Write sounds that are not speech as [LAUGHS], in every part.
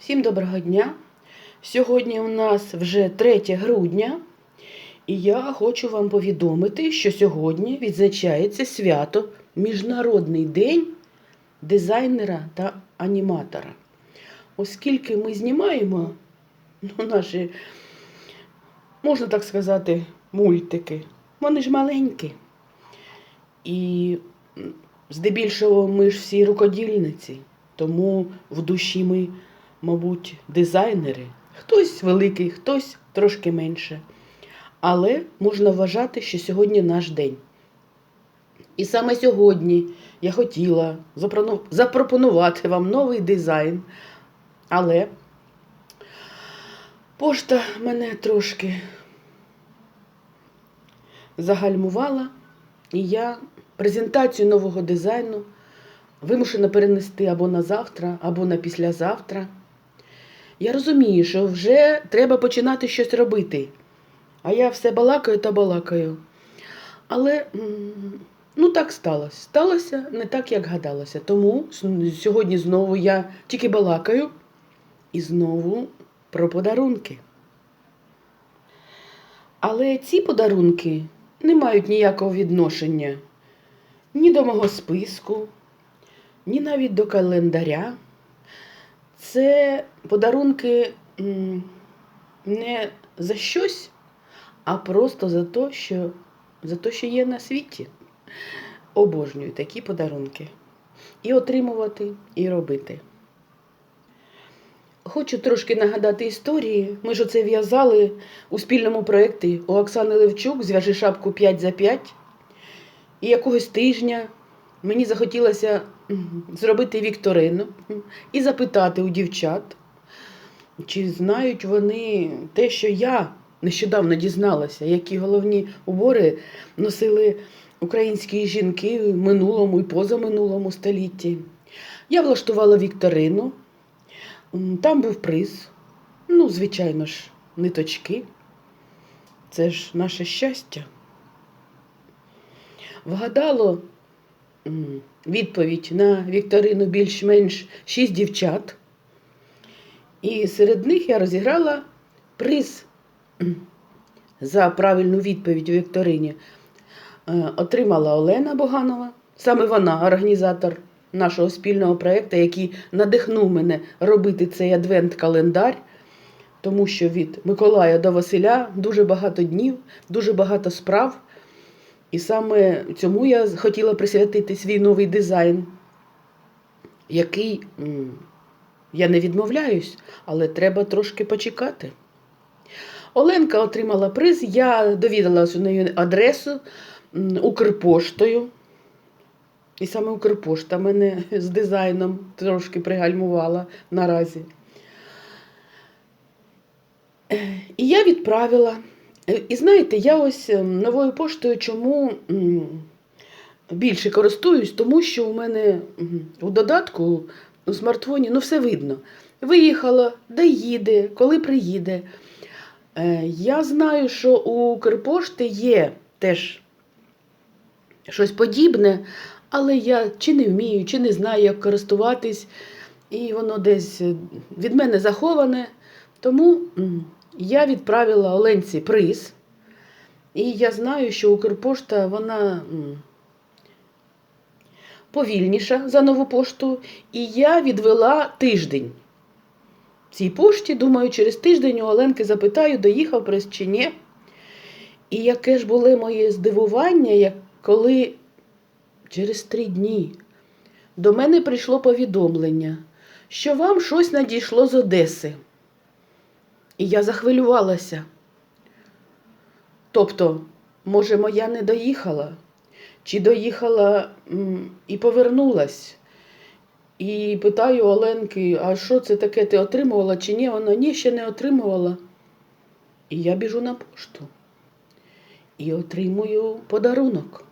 Всім доброго дня! Сьогодні у нас вже 3 грудня, і я хочу вам повідомити, що сьогодні відзначається свято Міжнародний день дизайнера та аніматора. Оскільки ми знімаємо ну, наші, можна так сказати, мультики, вони ж маленькі. І здебільшого ми ж всі рукодільниці, тому в душі ми мабуть, дизайнери. Хтось великий, хтось трошки менше. Але можна вважати, що сьогодні наш день. І саме сьогодні я хотіла запропонувати вам новий дизайн. Але пошта мене трошки загальмувала, і я презентацію нового дизайну вимушена перенести або на завтра, або на післязавтра. Я розумію, що вже треба починати щось робити. А я все балакаю та балакаю. Але ну так сталося. Сталося не так, як гадалося. Тому сьогодні знову я тільки балакаю і знову про подарунки. Але ці подарунки не мають ніякого відношення ні до мого списку, ні навіть до календаря. Це подарунки не за щось, а просто за те, що, за те, що є на світі. Обожнюю такі подарунки. І отримувати, і робити. Хочу трошки нагадати історії. Ми ж оце в'язали у спільному проєкті у Оксани Левчук зв'яжи шапку 5 за 5. І якогось тижня мені захотілося зробити вікторину і запитати у дівчат, чи знають вони те, що я нещодавно дізналася, які головні убори носили українські жінки в минулому і позаминулому столітті. Я влаштувала вікторину, там був приз. Ну, звичайно ж, ниточки. Це ж наше щастя. Вгадало відповідь на вікторину більш-менш шість дівчат. І серед них я розіграла приз за правильну відповідь у вікторині. Е, Отримала Олена Боганова. Саме вона організатор нашого спільного проєкту, який надихнув мене робити цей адвент-календар. Тому що від Миколая до Василя дуже багато днів, дуже багато справ. І саме цьому я хотіла присвятити свій новий дизайн, який я не відмовляюсь, але треба трошки почекати. Оленка отримала приз, я довідалася у неї адресу Укрпоштою. І саме Укрпошта мене з дизайном трошки пригальмувала наразі. І я відправила. Е, І знаєте, я ось ем, новою поштою чому більше користуюсь, тому що у мене у додатку у смартфоні ну, все видно. Виїхала, де їде, коли приїде. Е, Я знаю, що у Укрпошти є теж щось подібне, але я чи не вмію, чи не знаю, як користуватись, і воно десь від мене заховане. Тому я відправила Оленці приз. І я знаю, що Укрпошта вона повільніша за нову пошту. І я відвела тиждень. Цій пошті, думаю, через тиждень у Оленки запитаю, доїхав приз чи ні. І яке ж було моє здивування, як коли через три дні до мене прийшло повідомлення, що вам щось надійшло з Одеси. І я захвилювалася. Тобто, може, моя не доїхала, чи доїхала і повернулась. І питаю Оленки, а що це таке ти отримувала чи ні? Вона ні, ще не отримувала. І я біжу на пошту і отримую подарунок.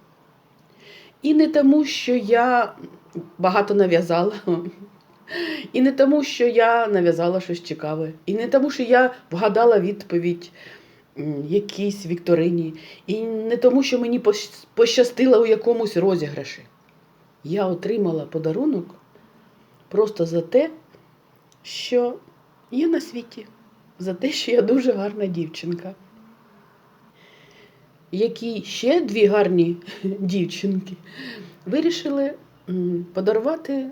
І не тому, що я багато нав'язала, і не тому, що я нав'язала щось цікаве, і не тому, що я вгадала відповідь якійсь вікторині, і не тому, що мені пощастило у якомусь розіграші. Я отримала подарунок просто за те, що є на світі за те, що я дуже гарна дівчинка. Які ще дві гарні [LAUGHS] дівчинки вирішили подарувати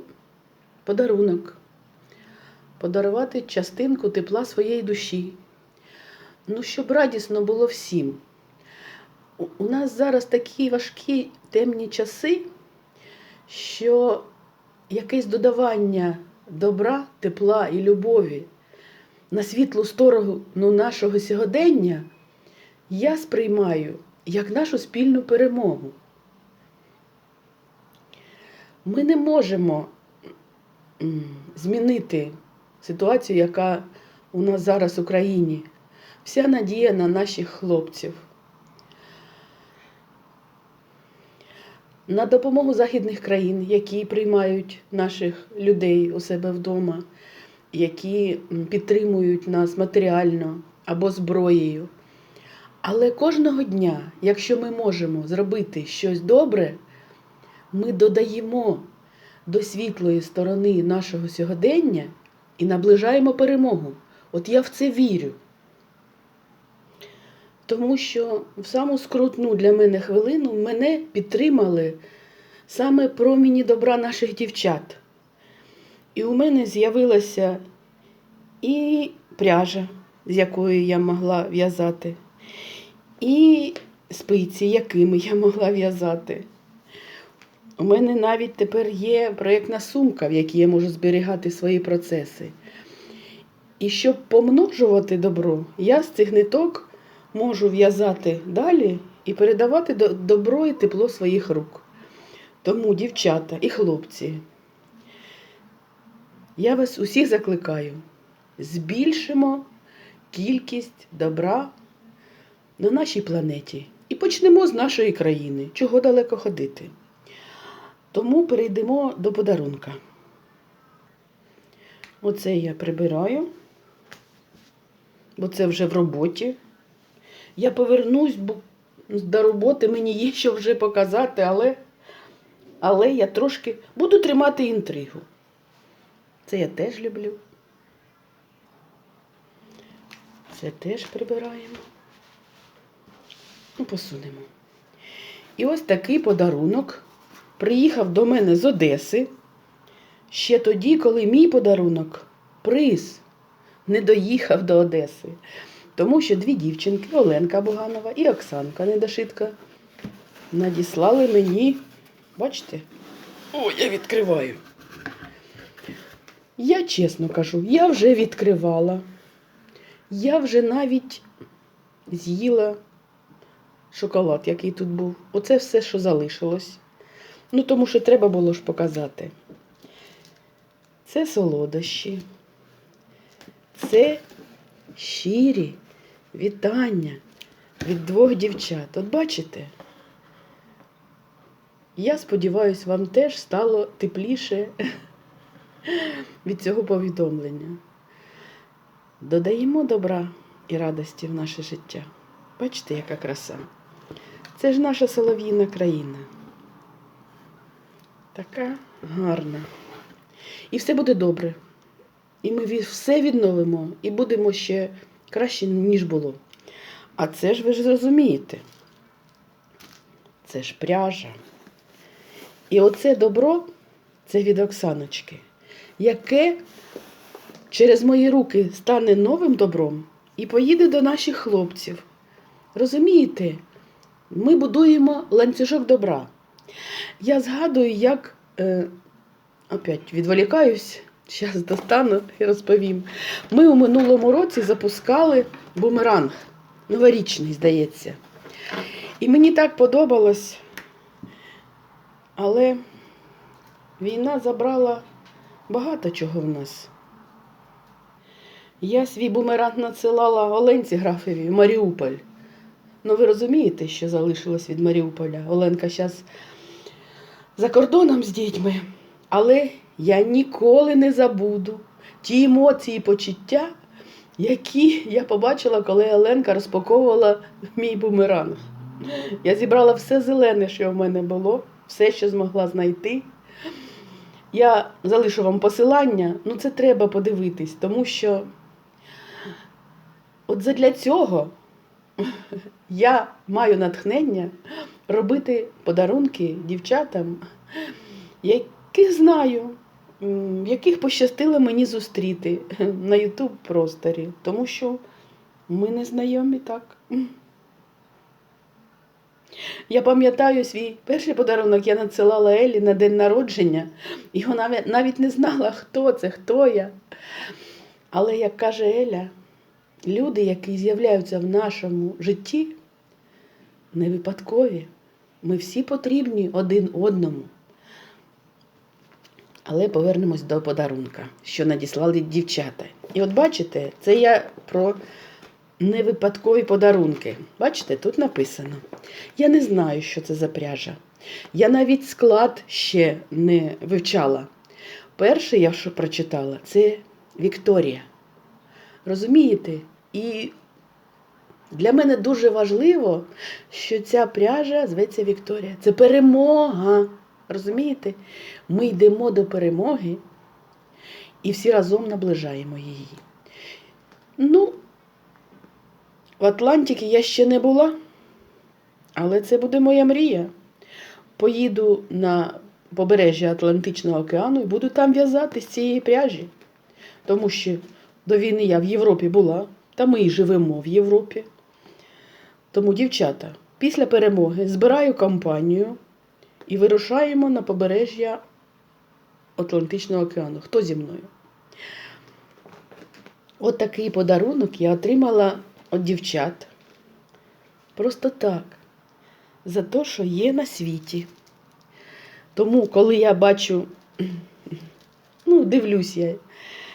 подарунок, подарувати частинку тепла своєї душі. Ну, щоб радісно було всім. У- нас зараз такі важкі темні часи, що якесь додавання добра, тепла і любові на світлу сторону нашого сьогодення я сприймаю як нашу спільну перемогу. Ми не можемо змінити ситуацію, яка у нас зараз в Україні. Вся надія на наших хлопців. На допомогу західних країн, які приймають наших людей у себе вдома, які підтримують нас матеріально або зброєю. Але кожного дня, якщо ми можемо зробити щось добре, ми додаємо до світлої сторони нашого сьогодення і наближаємо перемогу. От я в це вірю. Тому що в саму скрутну для мене хвилину мене підтримали саме проміні добра наших дівчат. І у мене з'явилася і пряжа, з якою я могла в'язати, і спиці, якими я могла в'язати. У мене навіть тепер є проєктна сумка, в якій я можу зберігати свої процеси. І щоб помножувати добро, я з цих ниток можу в'язати далі і передавати добро і тепло своїх рук. Тому, дівчата і хлопці, я вас усіх закликаю, збільшимо кількість добра на нашій планеті. І почнемо з нашої країни, чого далеко ходити. Тому перейдемо до подарунка. Оце я прибираю, бо це вже в роботі. Я повернусь бо до роботи, мені є що вже показати, але, але я трошки буду тримати інтригу. Це я теж люблю. Це теж прибираємо. Ну, посунемо. І ось такий подарунок приїхав до мене з Одеси ще тоді, коли мій подарунок, приз, не доїхав до Одеси. Тому що дві дівчинки, Оленка Буганова і Оксанка Недошитка, надіслали мені, бачите? О, я відкриваю. Я чесно кажу, я вже відкривала. Я вже навіть з'їла шоколад, який тут був. Оце все, що залишилось. Ну, тому що треба було ж показати. Це солодощі. Це щирі вітання від двох дівчат. От бачите? Я сподіваюся, вам теж стало тепліше [LAUGHS] від цього повідомлення. Додаємо добра і радості в наше життя. Бачите, яка краса. Це ж наша солов'їна країна. Така гарна. І все буде добре. І ми все відновимо і будемо ще краще, ніж було. А це ж ви ж зрозумієте. Це ж пряжа. І оце добро це від Оксаночки, яке через мої руки стане новим добром і поїде до наших хлопців. Розумієте, ми будуємо ланцюжок добра. Я згадую, як е, опять відволікаюсь, зараз достану і розповім. Ми у минулому році запускали бумеранг, новорічний, здається. І мені так подобалось, але війна забрала багато чого в нас. Я свій бумеранг надсилала Оленці Графові в Маріуполь. Ну, ви розумієте, що залишилось від Маріуполя. Оленка зараз за кордоном з дітьми. Але я ніколи не забуду ті емоції і почуття, які я побачила, коли Оленка розпаковувала мій бумеранг. Я зібрала все зелене, що в мене було, все, що змогла знайти. Я залишу вам посилання, ну це треба подивитись, тому що от задля цього я маю натхнення робити подарунки дівчатам, яких знаю, яких пощастило мені зустріти на Ютуб просторі, тому що ми не знайомі так. Я пам'ятаю свій перший подарунок я надсилала Елі на день народження, вона навіть- навіть не знала, хто це, хто я. Але, як каже Еля, люди, які з'являються в нашому житті, не випадкові. Ми всі потрібні один одному. Але повернемось до подарунка, що надіслали дівчата. І от бачите, це я про невипадкові подарунки. Бачите, тут написано. Я не знаю, що це за пряжа. Я навіть склад ще не вивчала. Перше, я що прочитала, це Вікторія. Розумієте? І для мене дуже важливо, що ця пряжа зветься Вікторія. Це перемога. Розумієте? Ми йдемо до перемоги і всі разом наближаємо її. Ну, в Атлантиці я ще не була, але це буде моя мрія. Поїду на побережжя Атлантичного океану і буду там в'язати з цієї пряжі. Тому що до війни я в Європі була, та ми і живемо в Європі. Тому, дівчата, після перемоги збираю компанію і вирушаємо на побережжя Атлантичного океану. Хто зі мною? От такий подарунок я отримала від дівчат. Просто так. За те, що є на світі. Тому, коли я бачу, ну, дивлюсь я,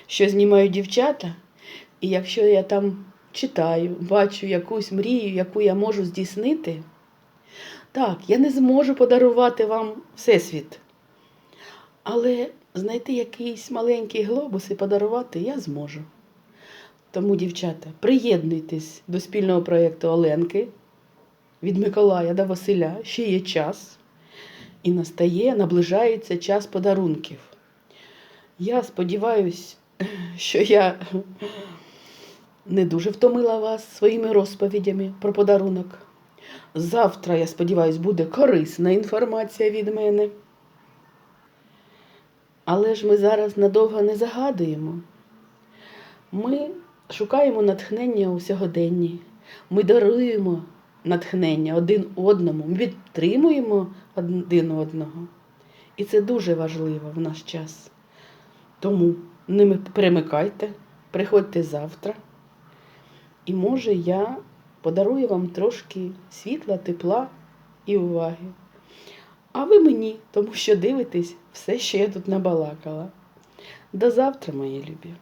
що знімають дівчата, і якщо я там читаю, бачу якусь мрію, яку я можу здійснити, так, я не зможу подарувати вам всесвіт. Але знайти якийсь маленький глобус і подарувати я зможу. Тому, дівчата, приєднуйтесь до спільного проєкту Оленки від Миколая до Василя. Ще є час. І настає, наближається час подарунків. Я сподіваюся, що я не дуже втомила вас своїми розповідями про подарунок. Завтра, я сподіваюся, буде корисна інформація від мене. Але ж ми зараз надовго не загадуємо. Ми шукаємо натхнення у сьогоденні. Ми даруємо натхнення один одному, ми підтримуємо один одного. І це дуже важливо в наш час. Тому не перемикайте, приходьте завтра. І може я подарую вам трошки світла, тепла і уваги. А ви мені, тому що дивитесь все, що я тут набалакала. До завтра, мої любі.